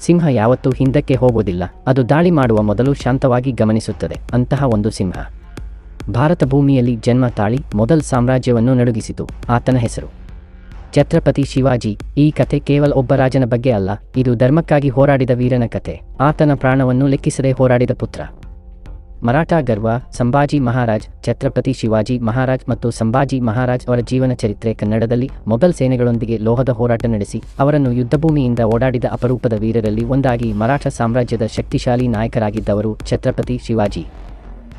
ಸಿಂಹ ಯಾವತ್ತೂ ಹಿಂದಕ್ಕೆ ಹೋಗುವುದಿಲ್ಲ. ಅದು ದಾಳಿ ಮಾಡುವ ಮೊದಲು ಶಾಂತವಾಗಿ ಗಮನಿಸುತ್ತದೆ. ಅಂತಹ ಒಂದು ಸಿಂಹ. ಭಾರತ ಭೂಮಿಯಲ್ಲಿ ಜನ್ಮ ತಾಳಿ ಮೊದಲ್ ಸಾಮ್ರಾಜ್ಯವನ್ನು ನಡುಗಿಸಿತು. ಆತನ ಹೆಸರು. ಛತ್ರಪತಿ ಶಿವಾಜಿ. ಈ ಕತೆ ಕೇವಲ ಒಬ್ಬ ರಾಜನ ಬಗ್ಗೆ ಅಲ್ಲ. ಇದು ಧರ್ಮಕ್ಕಾಗಿ ಹೋರಾಡಿದ ವೀರನ ಕತೆ. ಆತನ ಪ್ರಾಣವನ್ನು ಲೆಕ್ಕಿಸದೆ ಹೋರಾಡಿದ ಪುತ್ರ. ಮರಾಠ ಗರ್ವ, ಸಂಭಾಜಿ ಮಹಾರಾಜ್, ಛತ್ರಪತಿ ಶಿವಾಜಿ ಮಹಾರಾಜ್ ಮತ್ತು ಸಂಭಾಜಿ ಮಹಾರಾಜ್ ಅವರ ಜೀವನ ಚರಿತ್ರೆ ಕನ್ನಡದಲ್ಲಿ ಮೊಘಲ್ ಸೇನೆಗಳೊಂದಿಗೆ ಲೋಹದ ಹೋರಾಟ ನಡೆಸಿ, ಅವರನ್ನು ಯುದ್ಧಭೂಮಿಯಿಂದ ಓಡಾಡಿದ ಅಪರೂಪದ ವೀರರಲ್ಲಿ ಒಂದಾಗಿ ಮರಾಠ ಸಾಮ್ರಾಜ್ಯದ ಶಕ್ತಿಶಾಲಿ ನಾಯಕರಾಗಿದ್ದವರು ಛತ್ರಪತಿ ಶಿವಾಜಿ.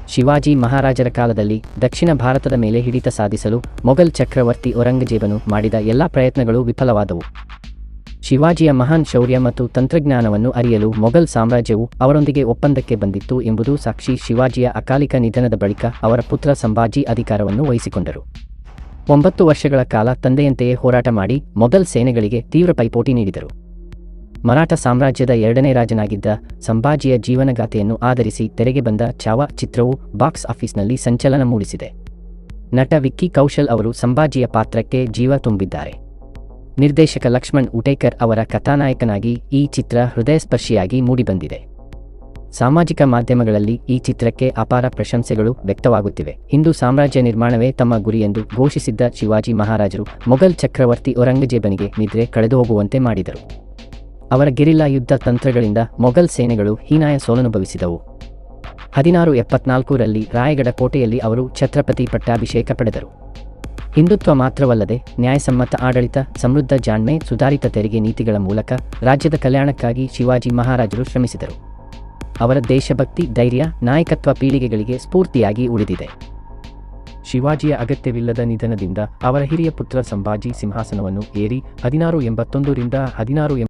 ಶಿವಾಜಿ ಮಹಾರಾಜರ ಕಾಲದಲ್ಲಿ ದಕ್ಷಿಣ ಭಾರತದ ಮೇಲೆ ಹಿಡಿತ ಸಾಧಿಸಲು ಮೊಘಲ್ ಚಕ್ರವರ್ತಿ ಔರಂಗಜೇಬನು ಮಾಡಿದ ಎಲ್ಲಾ ಪ್ರಯತ್ನಗಳು ವಿಫಲವಾದವು. ಶಿವಾಜಿಯ ಮಹಾನ್ ಶೌರ್ಯ ಮತ್ತು ತಂತ್ರಜ್ಞಾನವನ್ನು ಅರಿಯಲು ಮೊಘಲ್ ಸಾಮ್ರಾಜ್ಯವು ಅವರೊಂದಿಗೆ ಒಪ್ಪಂದಕ್ಕೆ ಬಂದಿತ್ತು ಎಂಬುದು ಸಾಕ್ಷಿ ಶಿವಾಜಿಯ ಅಕಾಲಿಕ ನಿಧನದ ಬಳಿಕ ಅವರ ಪುತ್ರ ಸಂಭಾಜಿ ಅಧಿಕಾರವನ್ನು ವಹಿಸಿಕೊಂಡರು. ಒಂಬತ್ತು ವರ್ಷಗಳ ಕಾಲ ತಂದೆಯಂತೆಯೇ ಹೋರಾಟ ಮಾಡಿ ಮೊಘಲ್ ಸೇನೆಗಳಿಗೆ ತೀವ್ರ ಪೈಪೋಟಿ ನೀಡಿದರು. ಮರಾಠ ಸಾಮ್ರಾಜ್ಯದ ಎರಡನೇ ರಾಜನಾಗಿದ್ದ ಸಂಭಾಜಿಯ ಜೀವನಗಾಥೆಯನ್ನು ಆಧರಿಸಿ ತೆರೆಗೆ ಬಂದ ಚಾವಾ ಚಿತ್ರವು ಬಾಕ್ಸ್ ಆಫೀಸ್ನಲ್ಲಿ ಸಂಚಲನ ಮೂಡಿಸಿದೆ. ನಟ ವಿಕ್ಕಿ ಕೌಶಲ್ ಅವರು ಸಂಭಾಜಿಯ ಪಾತ್ರಕ್ಕೆ ಜೀವ ತುಂಬಿದ್ದಾರೆ. ನಿರ್ದೇಶಕ ಲಕ್ಷ್ಮಣ್ ಉಟೇಕರ್ ಅವರ ಕಥಾನಾಯಕನಾಗಿ ಈ ಚಿತ್ರ ಹೃದಯಸ್ಪರ್ಶಿಯಾಗಿ ಮೂಡಿಬಂದಿದೆ. ಸಾಮಾಜಿಕ ಮಾಧ್ಯಮಗಳಲ್ಲಿ ಈ ಚಿತ್ರಕ್ಕೆ ಅಪಾರ ಪ್ರಶಂಸೆಗಳು ವ್ಯಕ್ತವಾಗುತ್ತಿವೆ. ಹಿಂದೂ ಸಾಮ್ರಾಜ್ಯ ನಿರ್ಮಾಣವೇ ತಮ್ಮ ಗುರಿಯೆಂದು ಘೋಷಿಸಿದ್ದ ಶಿವಾಜಿ ಮಹಾರಾಜರು ಮೊಘಲ್ ಚಕ್ರವರ್ತಿ ಔರಂಗಜೇಬನಿಗೆ ನಿದ್ರೆ ಕಳೆದು ಹೋಗುವಂತೆ ಮಾಡಿದರು. ಅವರ ಗೆರಿಲ್ಲಾ ಯುದ್ಧ ತಂತ್ರಗಳಿಂದ ಮೊಘಲ್ ಸೇನೆಗಳು ಹೀನಾಯ ಸೋಲನುಭವಿಸಿದವು. ಹದಿನಾರು ಎಪ್ಪತ್ನಾಲ್ಕರಲ್ಲಿ ರಾಯಗಢ ಕೋಟೆಯಲ್ಲಿ ಅವರು ಛತ್ರಪತಿ ಪಟ್ಟಾಭಿಷೇಕ ಪಡೆದರು. ಹಿಂದುತ್ವ ಮಾತ್ರವಲ್ಲದೆ ನ್ಯಾಯಸಮ್ಮತ ಆಡಳಿತ, ಸಮೃದ್ಧ ಜಾಣ್ಮೆ, ಸುಧಾರಿತ ತೆರಿಗೆ ನೀತಿಗಳ ಮೂಲಕ ರಾಜ್ಯದ ಕಲ್ಯಾಣಕ್ಕಾಗಿ ಶಿವಾಜಿ ಮಹಾರಾಜರು ಶ್ರಮಿಸಿದರು. ಅವರ ದೇಶಭಕ್ತಿ, ಧೈರ್ಯ, ನಾಯಕತ್ವ ಪೀಳಿಗೆಗಳಿಗೆ ಸ್ಫೂರ್ತಿಯಾಗಿ ಉಳಿದಿದೆ. ಶಿವಾಜಿಯ ಅಗತ್ಯವಿಲ್ಲದ ನಿಧನದಿಂದ ಅವರ ಹಿರಿಯ ಪುತ್ರ ಸಂಭಾಜಿ ಸಿಂಹಾಸನವನ್ನು ಏರಿ ಹದಿನಾರು ಎಂಬತ್ತೊಂದರಿಂದ ಹದಿನಾರು